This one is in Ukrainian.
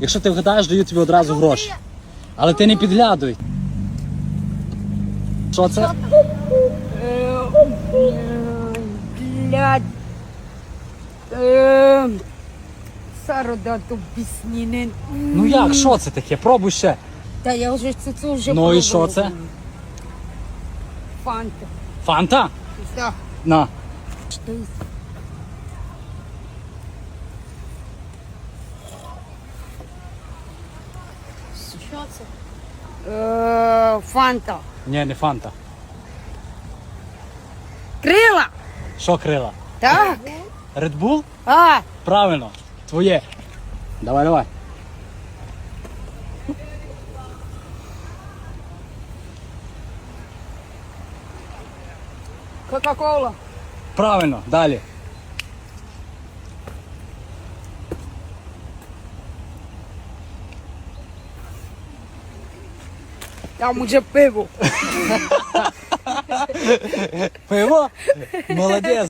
Якщо ти вгадаєш, даю тобі одразу гроші. Але ти не підглядуй. Що це? Блядь. Е, Сародату біснінин. Ну як, що це таке? Пробуй ще. Та я вже це, це вже Ну і що це? Фанта. Фанта? На. Що Що це? Е, Фанта. Ні, не фанта. Крила. Що крила? Так. Red Bull? А, Правильно. Твоє. Давай, давай. Кока-кола. Правильно. Далі. Já um dia pegou. pegou? Molecheza.